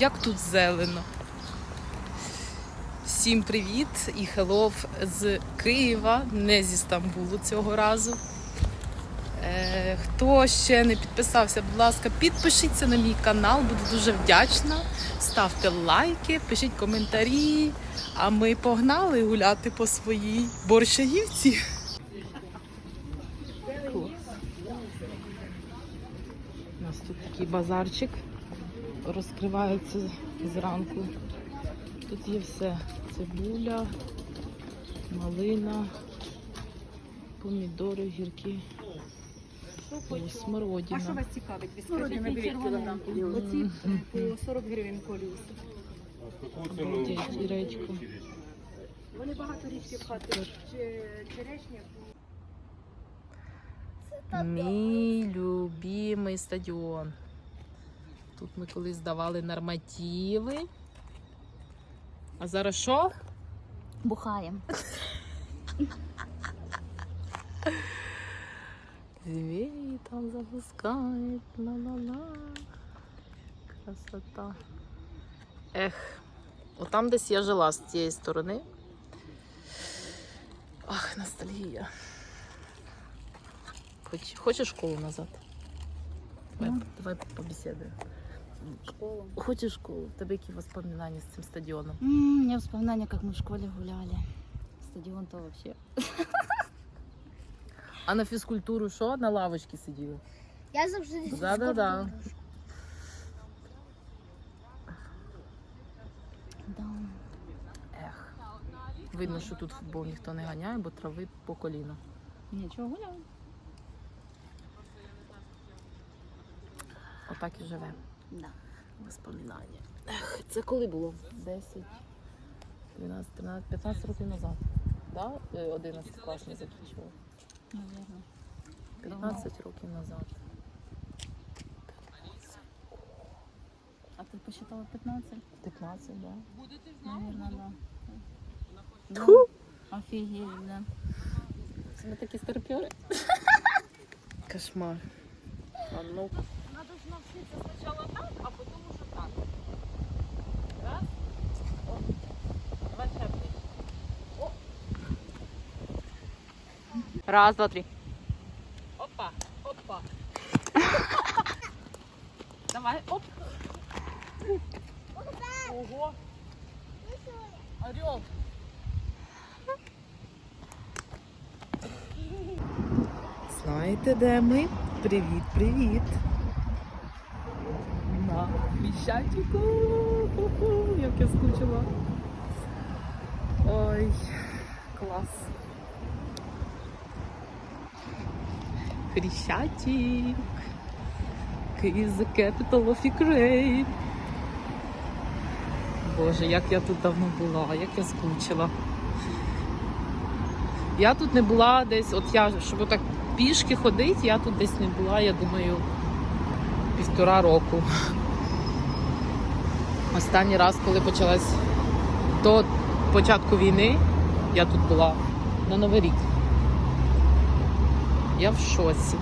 як тут зелено. Всім привіт і хелов з Києва, не зі Стамбулу цього разу. Е, хто ще не підписався, будь ласка, підпишіться на мій канал, буду дуже вдячна. Ставте лайки, пишіть коментарі. А ми погнали гуляти по своїй борщагівці. У нас тут такий базарчик розкривається зранку. Тут є все. Цибуля, малина, помідори, гірки, О, смородина. А що вас цікавить? Ви скажіть, на 9 кілограм. Оці по 40 гривень колюс. Обалдеть, і редьку. Вони багато річки пхати. Черешня. Мій любимий стадіон. Тут ми колись здавали нормативи. А зараз що? Бухаем. Звери там запускает, ла-ла-ла. Красота. Ех, отам десь я жила з цієї сторони. Ах, ностальгія. Хоч, хочеш школу назад? Давай, Ну. давай побесідуємо. Школу. Хочеш школу? В тебе які воспоминання з цим стадіоном? М, У меня воспоминания, как мы в школе гуляли. Стадион-то вообще. А на фізкультуру що? На лавочці сиділи? Я завжди Да-да-да. Да. Ех. Видно, що тут футбол ніхто не ганяє, бо трави по коліно. Ничего, гуляли. Отак і живе. Да. Воспоминання. Ех, це коли було? 10, 12, 13, 15 років назад. Да? Е, 11 клас не закінчила. Наверное. 15 років назад. А ты посчитала 15? 15, да. Наверное, да. Да. Тьфу! Офигеть, да. Це ми такі старпери. Кошмар. А ну. Надо ж навчитися спочатку так, а потім уже так. Раз. О. Два чапки. Раз, два, три. Опа, опа. Давай, оп. Ого. Орел. Знаєте, де ми? Привіт, привіт. Хрещатику. Як я скучила. Ой, клас. Хрещатик. Is the capital of Ukraine. Боже, як я тут давно була, як я скучила. Я тут не була десь, от я, щоб так пішки ходити, я тут десь не була, я думаю, півтора року. Останній раз, коли почалась до початку війни, я тут була на Новий рік. Я в шоці.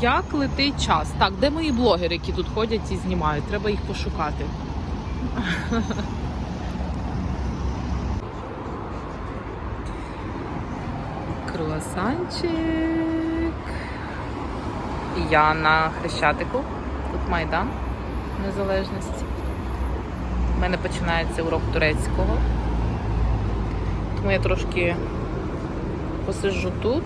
Як летить час? Так, де мої блогери, які тут ходять і знімають? Треба їх пошукати. Круасанчик. Я на Хрещатику. Тут Майдан Незалежності. Мене починається урок турецького. Тому я трошки посиджу тут.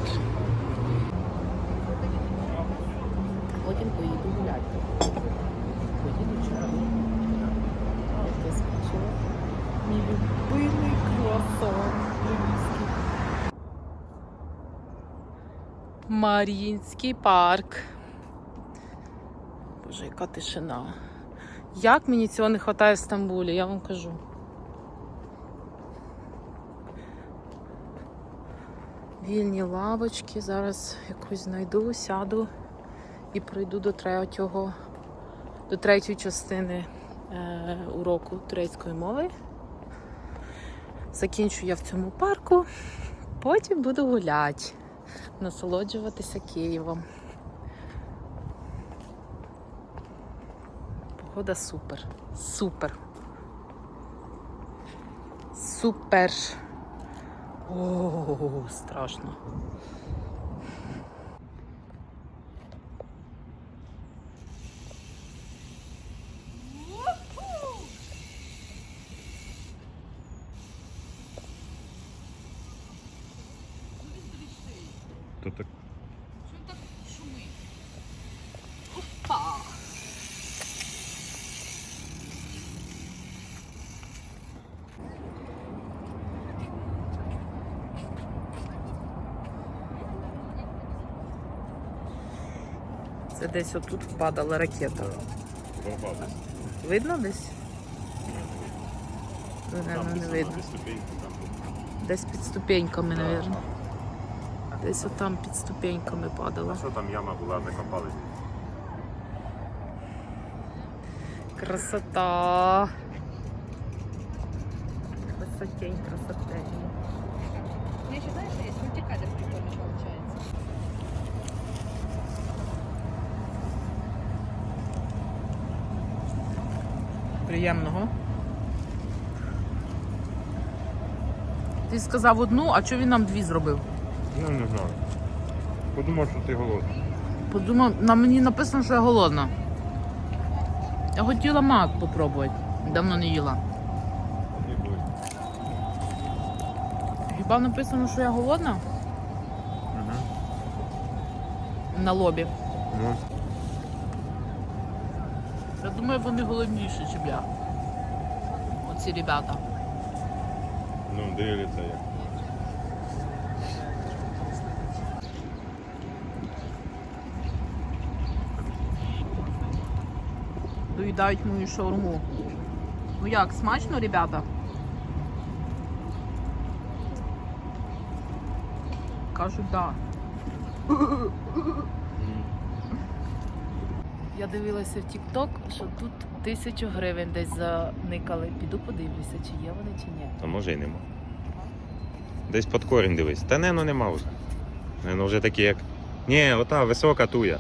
Потім поїду гуляти. Поїду. Я скучила. Мій любимий круасан львівський. Мар'їнський парк. Боже, яка тишина. Як мені цього не вистачає в Стамбулі, я вам кажу. Вільні лавочки. Зараз якусь знайду, сяду і пройду до третього, до третьої частини е, уроку турецької мови. Закінчу я в цьому парку, потім буду гуляти насолоджуватися Києвом. Погода супер. Супер. Супер. О, страшно. Десь отут впадала ракета. Видно десь? Наверно, не десь видно. десь ступеньки, там. Десь під ступеньками, мабуть. Десь отам під ступеньками падала. Що там яма була, закопали? Красота. Красотень, красотень. Я ще знаєш, є мультикадр прикольно виходить. Приємного. Ти сказав одну, а чого він нам дві зробив? Ну не знаю. Подумав, що ти голодний. Подумав, на мені написано, що я голодна. Я хотіла мак попробувати. Давно не їла. Хіба написано, що я голодна? Ага. На лобі. Ну, Я думаю, вони голодніші, ніж я. Оці ребята. ну дивляться як. Доїдають мою шаурму. Ну як, смачно, ребята? Кажуть, так. Да. Я дивилася в TikTok, що тут тисячу гривень десь заникали. Піду подивлюся, чи є вони, чи ні. А може й нема. Десь під корінь дивись. Та не, ну нема вже. Не, ну вже такі як. Ні, ота висока туя.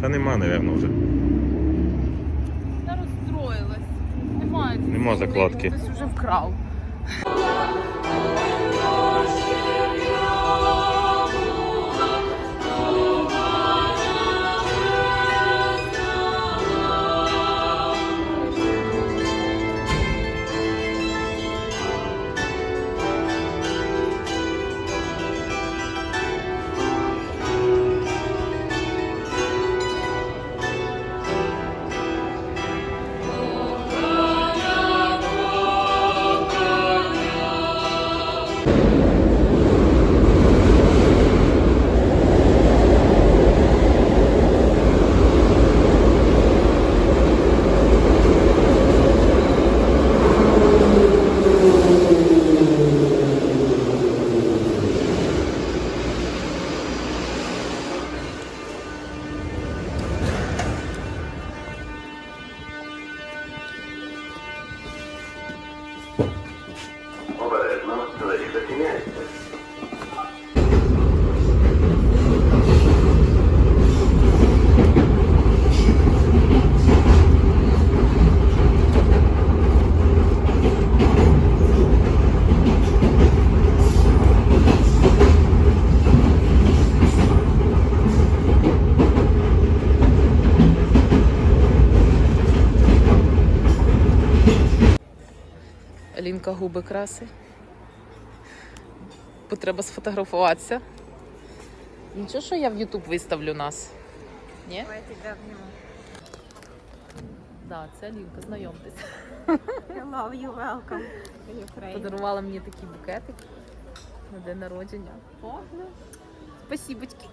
Та нема, напевно, вже. Я розстроїлась. Немає. Нема закладки. Хтось вже вкрав. you Алінка губи краси. Бо треба сфотографуватися. Нічого, що я в Ютуб виставлю нас. Ні? Давай я тебе обниму. Да, це Алінка, знайомтесь. Hello, you welcome to Ukraine. Подарувала мені такий букетик на день народження. О, ну. Спасибочки.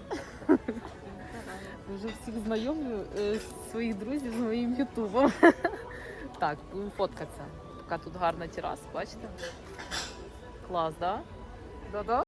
Вже всіх знайомлю е, своїх друзів з моїм ютубом. Так, будемо фоткатися. Така тут гарна тераса, бачите? Клас, да? Да-да.